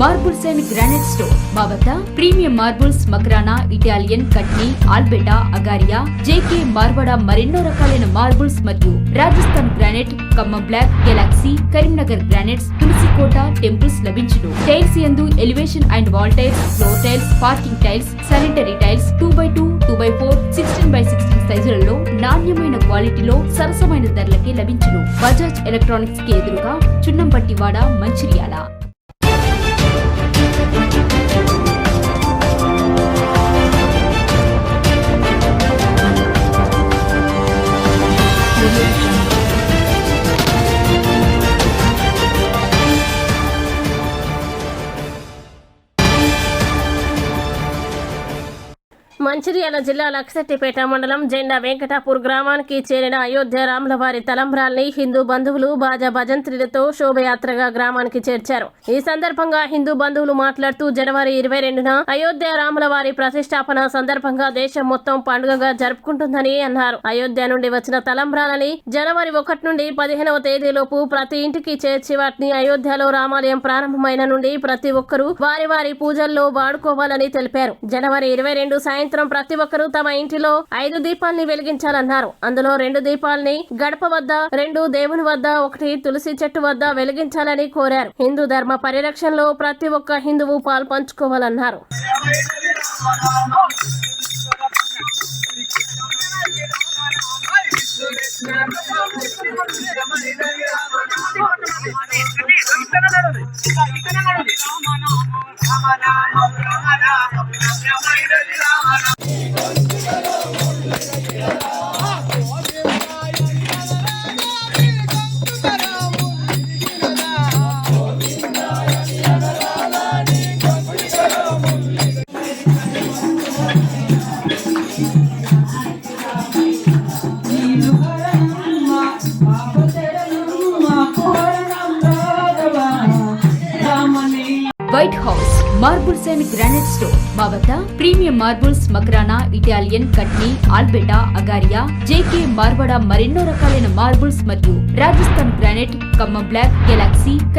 Marbles and granite store మా వద్ద premium marbles Makrana Italian Katni Albeta Agaria JK Marwada మరెన్నో రకాలైన marbles మరియు Rajasthan granite Khammam black galaxy Karimnagar granites తులసికోట temples లభించును. Tiles యందు elevation and wall tiles floor tiles parking tiles sanitary tiles two by two two by four sixteen by sixteen సైజులలో నాణ్యమైన క్వాలిటీలో సరసమైన ధరలకి లభించును. బజాజ్ ఎలక్ట్రానిక్స్కి ఎదురుగా చున్నంపట్టివాడ మంచిర్యాల మంచిర్యాల జిల్లా లక్షెట్టిపేట మండలం జెండా వెంకటాపూర్ గ్రామానికి చేరిన అయోధ్య రాములవారి తలంబ్రాల్ని హిందూ బంధువులు బాజా భజంత్రిలతో శోభయాత్రగా గ్రామానికి చేర్చారు. ఈ సందర్భంగా హిందూ బంధువులు మాట్లాడుతూ జనవరి ఇరవై రెండున అయోధ్య రాములవారి ప్రతిష్టాపన సందర్భంగా దేశం మొత్తం పండుగగా జరుపుకుంటుందని అన్నారు. అయోధ్య నుండి వచ్చిన తలంబ్రాలని జనవరి ఒకటి నుండి పదిహేనవ తేదీలోపు ప్రతి ఇంటికి చేర్చి వాటిని అయోధ్యలో రామాలయం ప్రారంభమైన నుండి ప్రతి ఒక్కరూ వారి వారి పూజల్లో వాడుకోవాలని తెలిపారు. జనవరి ఇరవై రెండు సాయంత్రం ప్రతి ఒక్కరూ తమ ఇంటిలో ఐదు దీపాల్ని వెలిగించాలన్నారు అందులో రెండు దీపాల్ని గడప వద్ద రెండు దేవుని వద్ద ఒకటి తులసి చెట్టు వద్ద వెలిగించాలని కోరారు హిందూ ధర్మ పరిరక్షణలో ప్రతి ఒక్క హిందువు పాలు Yeah. White house marbles and granite store మా వద్ద premium marbles Makrana Italian Katni Albeta Agaria JK Marwada మరెన్నో రకాలైన మార్బుల్స్ మరియు Rajasthan granite Khammam black galaxy